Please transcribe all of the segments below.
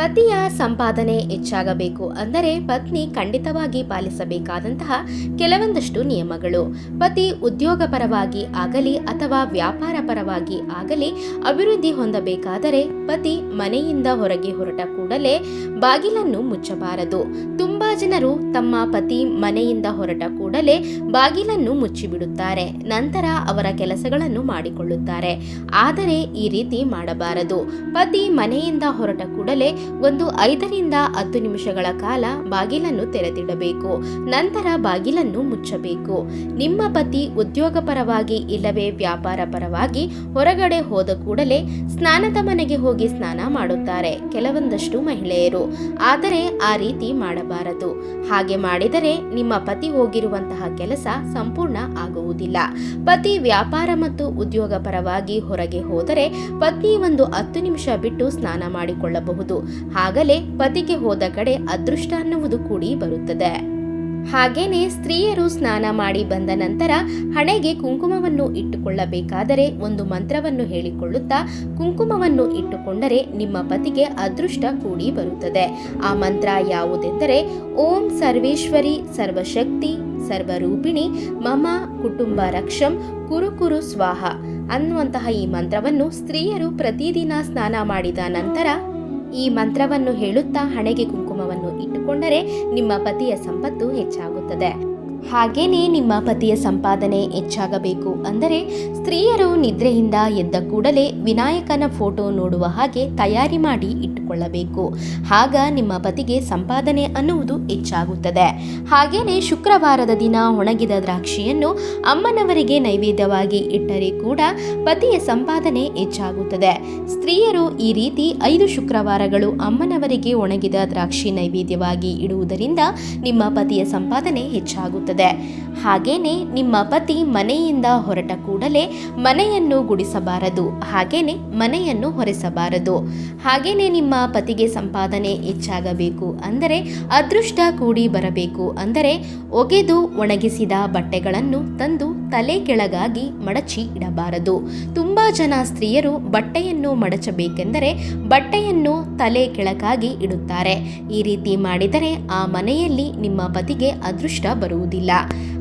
ಪತಿಯ ಸಂಪಾದನೆ ಹೆಚ್ಚಾಗಬೇಕು ಅಂದರೆ ಪತ್ನಿ ಖಂಡಿತವಾಗಿ ಪಾಲಿಸಬೇಕಾದಂತಹ ಕೆಲವೊಂದಷ್ಟು ನಿಯಮಗಳು. ಪತಿ ಉದ್ಯೋಗಪರವಾಗಿ ಆಗಲಿ ಅಥವಾ ವ್ಯಾಪಾರ ಪರವಾಗಿ ಆಗಲಿ ಅಭಿವೃದ್ಧಿ ಹೊಂದಬೇಕಾದರೆ ಪತಿ ಮನೆಯಿಂದ ಹೊರಗೆ ಹೊರಟ ಕೂಡಲೇ ಬಾಗಿಲನ್ನು ಮುಚ್ಚಬಾರದು. ತುಂಬಾ ಜನರು ತಮ್ಮ ಪತಿ ಮನೆಯಿಂದ ಹೊರಟ ಕೂಡಲೇ ಬಾಗಿಲನ್ನು ಮುಚ್ಚಿಬಿಡುತ್ತಾರೆ. ನಂತರ ಅವರ ಕೆಲಸಗಳನ್ನು ಮಾಡಿಕೊಳ್ಳುತ್ತಾರೆ. ಆದರೆ ಈ ರೀತಿ ಮಾಡಬಾರದು. ಪತಿ ಮನೆಯಿಂದ ಹೊರಟ ಕೂಡಲೇ ಒಂದು ಐದರಿಂದ ಹತ್ತು ನಿಮಿಷಗಳ ಕಾಲ ಬಾಗಿಲನ್ನು ತೆರೆದಿಡಬೇಕು. ನಂತರ ಬಾಗಿಲನ್ನು ಮುಚ್ಚಬೇಕು. ನಿಮ್ಮ ಪತಿ ಉದ್ಯೋಗಪರವಾಗಿ ಇಲ್ಲವೇ ವ್ಯಾಪಾರ ಪರವಾಗಿ ಹೊರಗಡೆ ಹೋದ ಕೂಡಲೇ ಸ್ನಾನದ ಮನೆಗೆ ಹೋಗಿ ಸ್ನಾನ ಮಾಡುತ್ತಾರೆ ಕೆಲವೊಂದಷ್ಟು ಮಹಿಳೆಯರು. ಆದರೆ ಆ ರೀತಿ ಮಾಡಬಾರದು. ಹಾಗೆ ಮಾಡಿದರೆ ನಿಮ್ಮ ಪತಿ ಹೋಗಿರುವಂತಹ ಕೆಲಸ ಸಂಪೂರ್ಣ ಆಗುವುದಿಲ್ಲ. ಪತಿ ವ್ಯಾಪಾರ ಮತ್ತು ಉದ್ಯೋಗ ಪರವಾಗಿ ಹೊರಗೆ ಹೋದರೆ ಪತ್ನಿ ಒಂದು ಹತ್ತು ನಿಮಿಷ ಬಿಟ್ಟು ಸ್ನಾನ ಮಾಡಿಕೊಳ್ಳಬಹುದು. ಆಗಲೇ ಪತಿಗೆ ಹೋದ ಕಡೆ ಅದೃಷ್ಟ ಅನ್ನುವುದು ಕೂಡಿ ಬರುತ್ತದೆ. ಹಾಗೇನೆ ಸ್ತ್ರೀಯರು ಸ್ನಾನ ಮಾಡಿ ಬಂದ ನಂತರ ಹಣೆಗೆ ಕುಂಕುಮವನ್ನು ಇಟ್ಟುಕೊಳ್ಳಬೇಕಾದರೆ ಒಂದು ಮಂತ್ರವನ್ನು ಹೇಳಿಕೊಳ್ಳುತ್ತಾ ಕುಂಕುಮವನ್ನು ಇಟ್ಟುಕೊಂಡರೆ ನಿಮ್ಮ ಪತಿಗೆ ಅದೃಷ್ಟ ಕೂಡಿ ಬರುತ್ತದೆ. ಆ ಮಂತ್ರ ಯಾವುದೆಂದರೆ, ಓಂ ಸರ್ವೇಶ್ವರಿ ಸರ್ವಶಕ್ತಿ ಸರ್ವರೂಪಿಣಿ ಮಮ ಕುಟುಂಬ ರಕ್ಷಂ ಕುರುಕುರು ಕುರು ಸ್ವಾಹ ಅನ್ನುವಂತಹ ಈ ಮಂತ್ರವನ್ನು ಸ್ತ್ರೀಯರು ಪ್ರತಿದಿನ ಸ್ನಾನ ಮಾಡಿದ ನಂತರ ಈ ಮಂತ್ರವನ್ನು ಹೇಳುತ್ತಾ ಹಣೆಗೆ ಕುಂಕುಮವನ್ನು ಇಟ್ಟುಕೊಂಡರೆ ನಿಮ್ಮ ಪತಿಯ ಸಂಪತ್ತು ಹೆಚ್ಚಾಗುತ್ತದೆ. ಹಾಗೇನೇ ನಿಮ್ಮ ಪತಿಯ ಸಂಪಾದನೆ ಹೆಚ್ಚಾಗಬೇಕು ಅಂದರೆ ಸ್ತ್ರೀಯರು ನಿದ್ರೆಯಿಂದ ಎದ್ದ ಕೂಡಲೇ ವಿನಾಯಕನ ಫೋಟೋ ನೋಡುವ ಹಾಗೆ ತಯಾರಿ ಮಾಡಿ ಇಟ್ಟುಕೊಳ್ಳಬೇಕು. ಆಗ ನಿಮ್ಮ ಪತಿಗೆ ಸಂಪಾದನೆ ಅನ್ನುವುದು ಹೆಚ್ಚಾಗುತ್ತದೆ. ಹಾಗೇನೇ ಶುಕ್ರವಾರದ ದಿನ ಒಣಗಿದ ದ್ರಾಕ್ಷಿಯನ್ನು ಅಮ್ಮನವರಿಗೆ ನೈವೇದ್ಯವಾಗಿ ಇಟ್ಟರೆ ಕೂಡ ಪತಿಯ ಸಂಪಾದನೆ ಹೆಚ್ಚಾಗುತ್ತದೆ. ಸ್ತ್ರೀಯರು ಈ ರೀತಿ ಐದು ಶುಕ್ರವಾರಗಳು ಅಮ್ಮನವರಿಗೆ ಒಣಗಿದ ದ್ರಾಕ್ಷಿ ನೈವೇದ್ಯವಾಗಿ ಇಡುವುದರಿಂದ ನಿಮ್ಮ ಪತಿಯ ಸಂಪಾದನೆ ಹೆಚ್ಚಾಗುತ್ತದೆ. ಹಾಗೇನೆ ನಿಮ್ಮ ಪತಿ ಮನೆಯಿಂದ ಹೊರಟ ಕೂಡಲೇ ಮನೆಯನ್ನು ಗುಡಿಸಬಾರದು. ಹಾಗೇನೆ ಮನೆಯನ್ನು ಹೊರೆಸಬಾರದು. ಹಾಗೇನೆ ನಿಮ್ಮ ಪತಿಗೆ ಸಂಪಾದನೆ ಹೆಚ್ಚಾಗಬೇಕು. ಅಂದರೆ ಅದೃಷ್ಟ ಕೂಡಿ ಬರಬೇಕು. ಅಂದರೆ ಒಗೆದು ಒಣಗಿಸಿದ ಬಟ್ಟೆಗಳನ್ನು ತಂದು ತಲೆ ಕೆಳಗಾಗಿ ಮಡಚಿ ಇಡಬಾರದು. ತುಂಬಾ ಜನ ಸ್ತ್ರೀಯರು ಬಟ್ಟೆಯನ್ನು ಮಡಚಬೇಕೆಂದರೆ ಬಟ್ಟೆಯನ್ನು ತಲೆ ಕೆಳಗಾಗಿ ಇಡುತ್ತಾರೆ. ಈ ರೀತಿ ಮಾಡಿದರೆ ಆ ಮನೆಯಲ್ಲಿ ನಿಮ್ಮ ಪತಿಗೆ ಅದೃಷ್ಟ ಬರುವುದಿಲ್ಲ.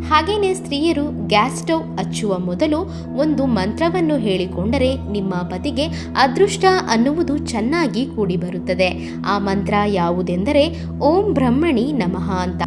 ಹಾಗೆಯೇ ಸ್ತ್ರೀಯರು ಗ್ಯಾಸ್ ಸ್ಟವ್ ಹಚ್ಚುವ ಮೊದಲು ಒಂದು ಮಂತ್ರವನ್ನು ಹೇಳಿಕೊಂಡರೆ ನಿಮ್ಮ ಪತಿಗೆ ಅದೃಷ್ಟ ಅನ್ನುವುದು ಚೆನ್ನಾಗಿ ಕೂಡಿಬರುತ್ತದೆ. ಆ ಮಂತ್ರ ಯಾವುದೆಂದರೆ ಓಂ ಬ್ರಹ್ಮಣಿ ನಮಃ ಅಂತ.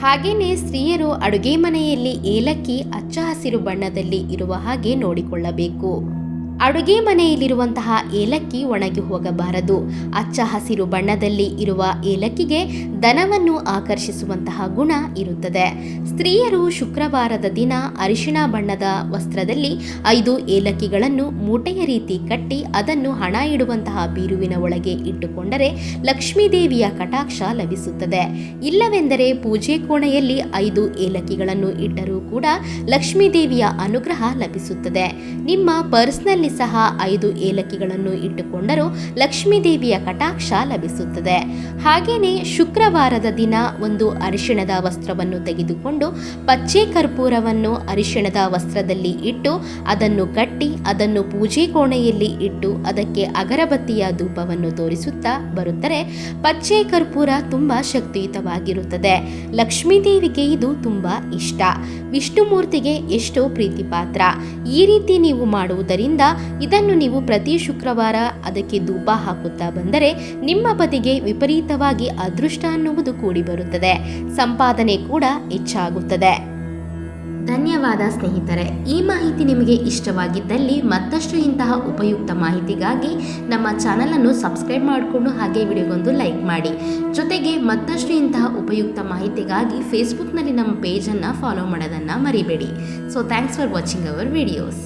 ಹಾಗೆಯೇ ಸ್ತ್ರೀಯರು ಅಡುಗೆ ಮನೆಯಲ್ಲಿ ಏಲಕ್ಕಿ ಹಚ್ಚ ಹಸಿರು ಬಣ್ಣದಲ್ಲಿ ಇರುವ ಹಾಗೆ ನೋಡಿಕೊಳ್ಳಬೇಕು. ಅಡುಗೆ ಮನೆಯಲ್ಲಿರುವಂತಹ ಏಲಕ್ಕಿ ಒಣಗಿ ಹೋಗಬಾರದು. ಅಚ್ಚ ಹಸಿರು ಬಣ್ಣದಲ್ಲಿ ಇರುವ ಏಲಕ್ಕಿಗೆ ದನವನ್ನು ಆಕರ್ಷಿಸುವಂತಹ ಗುಣ ಇರುತ್ತದೆ. ಸ್ತ್ರೀಯರು ಶುಕ್ರವಾರದ ದಿನ ಅರಿಶಿಣ ಬಣ್ಣದ ವಸ್ತ್ರದಲ್ಲಿ ಐದು ಏಲಕ್ಕಿಗಳನ್ನು ಮೂಟೆಯ ರೀತಿ ಕಟ್ಟಿ ಅದನ್ನು ಹಣ ಇಡುವಂತಹ ಬೀರುವಿನ ಒಳಗೆ ಇಟ್ಟುಕೊಂಡರೆ ಲಕ್ಷ್ಮೀದೇವಿಯ ಕಟಾಕ್ಷ ಲಭಿಸುತ್ತದೆ. ಇಲ್ಲವೆಂದರೆ ಪೂಜೆ ಕೋಣೆಯಲ್ಲಿ ಐದು ಏಲಕ್ಕಿಗಳನ್ನು ಇಟ್ಟರೂ ಕೂಡ ಲಕ್ಷ್ಮೀದೇವಿಯ ಅನುಗ್ರಹ ಲಭಿಸುತ್ತದೆ. ನಿಮ್ಮ ಪರ್ಸ್ನಲ್ಲಿ ಸಹ ಐದು ಏಲಕ್ಕಿಗಳನ್ನು ಇಟ್ಟುಕೊಂಡರೂ ಲಕ್ಷ್ಮೀದೇವಿಯ ಕಟಾಕ್ಷ ಲಭಿಸುತ್ತದೆ. ಹಾಗೆಯೇ ಶುಕ್ರವಾರದ ದಿನ ಒಂದು ಅರಿಶಿಣದ ವಸ್ತ್ರವನ್ನು ತೆಗೆದುಕೊಂಡು ಪಚ್ಚೆ ಕರ್ಪೂರವನ್ನು ಅರಿಶಿಣದ ವಸ್ತ್ರದಲ್ಲಿ ಇಟ್ಟು ಅದನ್ನು ಕಟ್ಟಿ ಅದನ್ನು ಪೂಜೆ ಕೋಣೆಯಲ್ಲಿ ಇಟ್ಟು ಅದಕ್ಕೆ ಅಗರಬತ್ತಿಯ ಧೂಪವನ್ನು ತೋರಿಸುತ್ತಾ ಬರುತ್ತರೆ ಪಚ್ಚೆ ಕರ್ಪೂರ ತುಂಬ ಶಕ್ತಿಯುತವಾಗಿರುತ್ತದೆ. ಲಕ್ಷ್ಮೀದೇವಿಗೆ ಇದು ತುಂಬ ಇಷ್ಟ. ವಿಷ್ಣುಮೂರ್ತಿಗೆ ಎಷ್ಟೋ ಪ್ರೀತಿ ಪಾತ್ರ ಈ ರೀತಿ ನೀವು ಮಾಡುವುದರಿಂದ ಇದನ್ನು ನೀವು ಪ್ರತಿ ಶುಕ್ರವಾರ ಅದಕ್ಕೆ ಧೂಪ ಹಾಕುತ್ತಾ ಬಂದರೆ ನಿಮ್ಮ ಪತಿಗೆ ವಿಪರೀತವಾಗಿ ಅದೃಷ್ಟ ಅನ್ನುವುದು ಕೂಡಿಬರುತ್ತದೆ ಸಂಪಾದನೆ ಕೂಡ ಹೆಚ್ಚಾಗುತ್ತದೆ. ಧನ್ಯವಾದ ಸ್ನೇಹಿತರೆ, ಈ ಮಾಹಿತಿ ನಿಮಗೆ ಇಷ್ಟವಾಗಿದ್ದಲ್ಲಿ ಮತ್ತಷ್ಟು ಇಂತಹ ಉಪಯುಕ್ತ ಮಾಹಿತಿಗಾಗಿ ನಮ್ಮ ಚಾನಲನ್ನು ಸಬ್ಸ್ಕ್ರೈಬ್ ಮಾಡಿಕೊಂಡು ಹಾಗೆ ವಿಡಿಯೋಗೊಂದು ಲೈಕ್ ಮಾಡಿ. ಜೊತೆಗೆ ಮತ್ತಷ್ಟು ಇಂತಹ ಉಪಯುಕ್ತ ಮಾಹಿತಿಗಾಗಿ ಫೇಸ್ಬುಕ್ನಲ್ಲಿ ನಮ್ಮ ಪೇಜನ್ನು ಫಾಲೋ ಮಾಡೋದನ್ನು ಮರಿಬೇಡಿ. So thanks for watching our videos